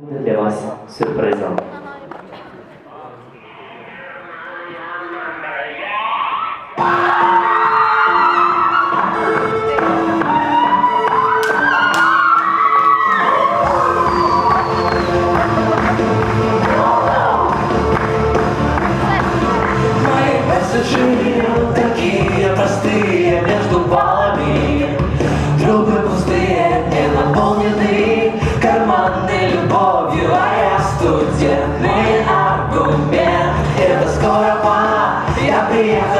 Muita de surpresa. твоей любовью, а я студентный аргумент. Это скоро пора, я приехал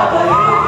Baba.